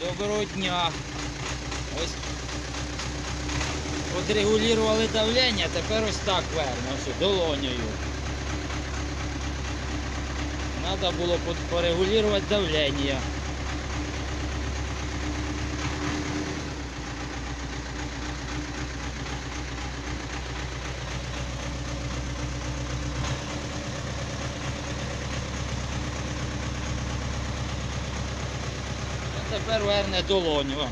Доброго дня. Ось отрегулювали давлення, тепер ось так верно, ось долонею. Треба було порегулювати давлення. Тепер верне долоню.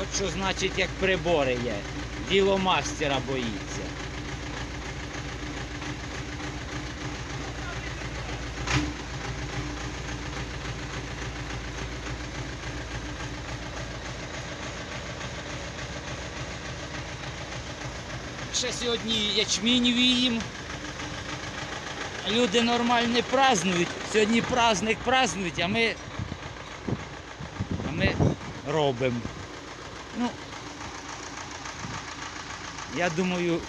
От що значить, як прибори є. Діло мастера боїться. Ще сьогодні ячмінь віїм. Люди нормально празднують. Сьогодні праздник празднують, а ми, а ми робимо. Ну, я думаю,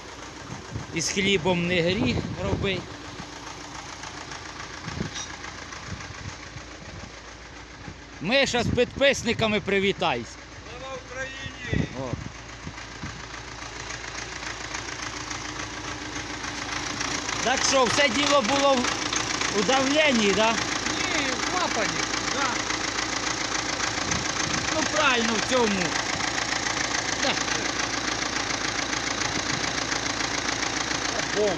із хлібом не гріх робити. Миша з підписниками привітайся. Слава Україні! О. Так що, все діло було в- давленні, да? Ні, в клапані. Да. Ну правильно в цьому. Да. Бомба.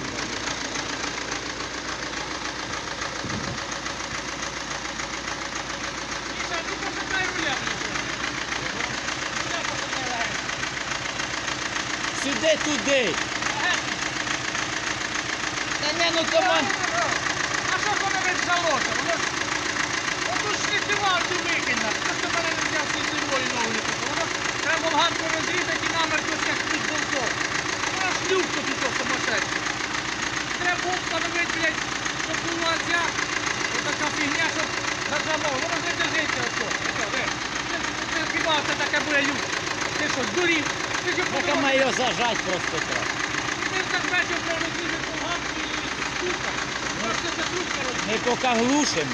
Сюди туди. Не, ну то ма- А що ж воно від залота? Воно ж... Воно ж шліцеварку викине. Що ж ти мене не взяв шліцевою новою? Воно треба болгарку розрізати і намертво як тут болтом. Вона ж люфту тут то самошедше. Треба встановити, блядь, щоб була ця отака фігня, щоб зажало. Воно ж не держиться. Оце. Це, це хіба це таке буде люфт? Ти що, здурів? Ти ми його зажать просто треба. Ти так бачив, що розрізати болгарку і Ми поки глушимо.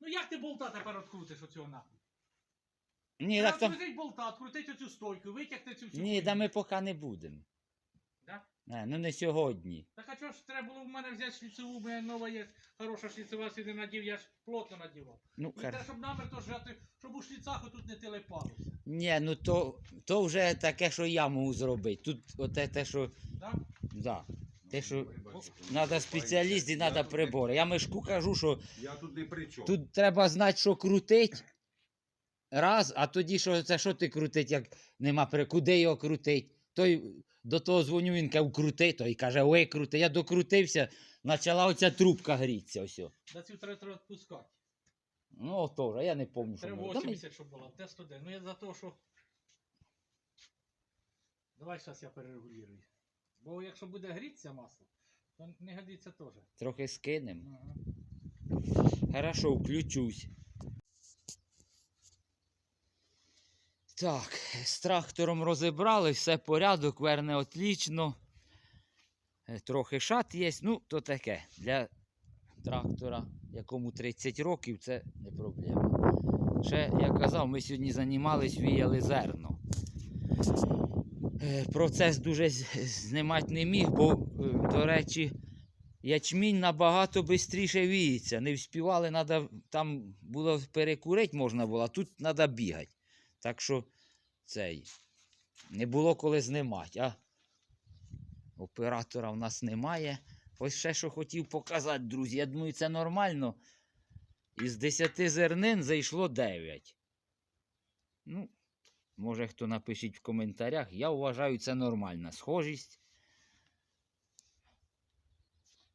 Ну як ти болта тепер відкрутиш оцього нахуй? Ні, Треба так там. відкрутити болта, відкрутити оцю стойку, витягти цю всю. Ні, хуйню. да ми поки не будемо. Да? Не, ну не сьогодні. Так а чого ж треба було в мене взяти шліцеву, бо я нова є хороша шліцева сюди надів, я ж плотно надівав. Ну, І хар... треба, щоб намертво жати, щоб у шліцах отут не телепалося. Ні, ну то, то вже таке, що я можу зробити. Тут оте те, що. Да? Да. Те, що треба спеціаліст і треба прибори. Я мишку кажу, що Я тут не при чому. тут треба знати, що крутить. Раз, а тоді що це що ти крутить, як нема при куди його крутить? Той до того дзвоню, він каже, крути, той каже, ой, крути. Я докрутився, почала оця трубка грітися. Ось. Да цю треба, треба відпускати. Ну, ото, я не пам'ятаю. що Треба було. Та ми- 80, щоб було. Де 100 Ну я за те, що. Давай зараз я перерегулюю. Бо якщо буде грітися масло, то не годиться теж. Трохи скинемо. Ага. Хорошо, включусь. Так, з трактором розібрали, все порядок, верне отлічно. Е, Трохи шат є, ну, то таке. Для трактора, якому 30 років, це не проблема. Ще, як казав, ми сьогодні займались, віяли зерно. Е, Процес дуже знімати не міг, бо, е, до речі, ячмінь набагато швидше віється. Не вспівали, надо, там було перекурити можна було, а тут треба бігати. Так що цей. Не було коли знімати, а оператора в нас немає. Ось ще що хотів показати, друзі. Я думаю, це нормально. Із 10 зернин зайшло 9. Ну, може хто напишіть в коментарях. Я вважаю, це нормальна схожість.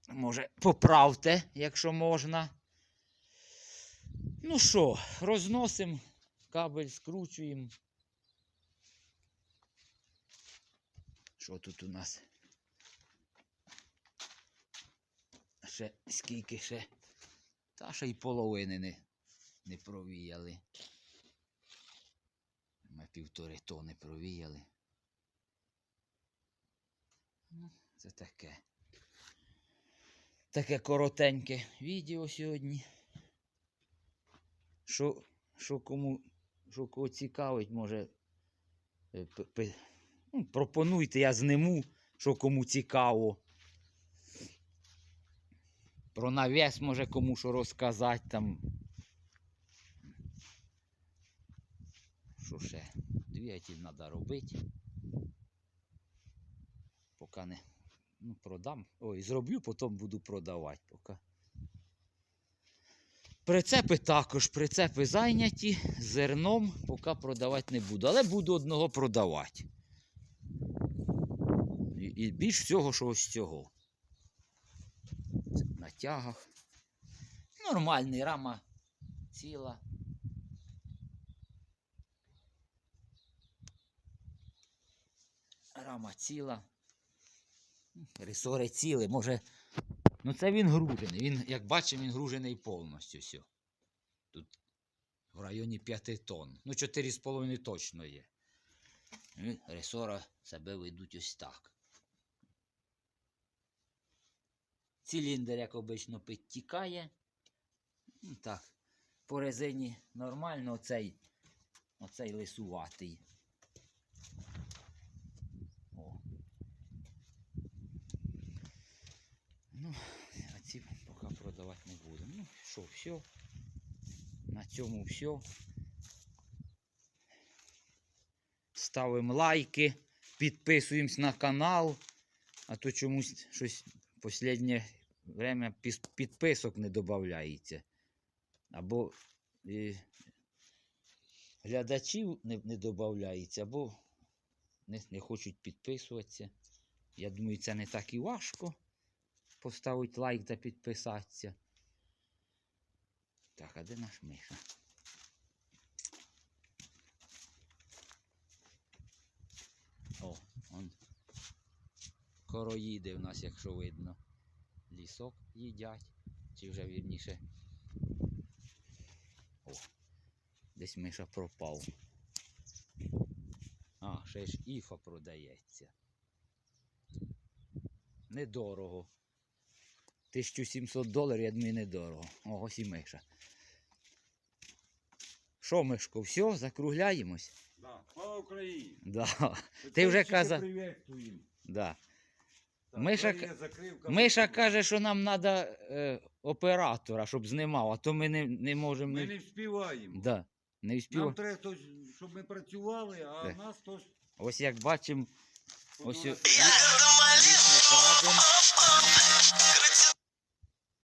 Може, поправте, якщо можна. Ну що, розносимо, кабель скручуємо. Що тут у нас? Ще скільки ще? Та ще й половини не, не провіяли. Ми півтори тони провіяли. Ну, це таке. Таке коротеньке відео сьогодні. Що, що кому що кого цікавить, може. е, ну, пропонуйте, я зниму, що кому цікаво. Про навіс може кому що розказати там. Що ще? Двигатель треба робити. Поки не ну, продам. Ой, зроблю, потім буду продавати. Поки. Прицепи також, прицепи зайняті зерном, поки продавати не буду. Але буду одного продавати. І, і більш всього, що ось цього. Це на тягах. Нормальний рама ціла. Рама ціла. Ресори ціли. Може. Ну це він гружений. Він, як бачимо, він гружений повністю. Все. Тут в районі 5 тонн. Ну, 4,5 точно є. Ресора себе ведуть ось так. Циліндр, як обично, підтікає. Ну, Так. По резині нормально оцей, оцей лисуватий. О. Ну, а ці поки продавати не будемо. Ну, що, все. На цьому все. Ставимо лайки, підписуємось на канал, а то чомусь щось в останнє время підписок не додається. Або е, глядачів не, не додається, або не, не хочуть підписуватися. Я думаю, це не так і важко поставити лайк та підписатися. Так, а де наш Миша? О, он короїди в нас, якщо видно. Лісок їдять. Чи вже вірніше. О, десь Миша пропав. А, ще ж іфа продається. Недорого. 1700 доларів, я думаю, недорого. О, ось і Миша. Що, Мишко, все, закругляємось? Да. Слава Україні! Да, Ти вже казав- да. Так, Миша я закрив, Миша капотом. каже, що нам треба е, оператора, щоб знімав, а то ми не, не можемо. Ми не- вспіваємо. Да, не Нам треба, хтось, щоб ми працювали, а Так. нас хтось... Ось як бачимо, ось фотографував. лічно крадем.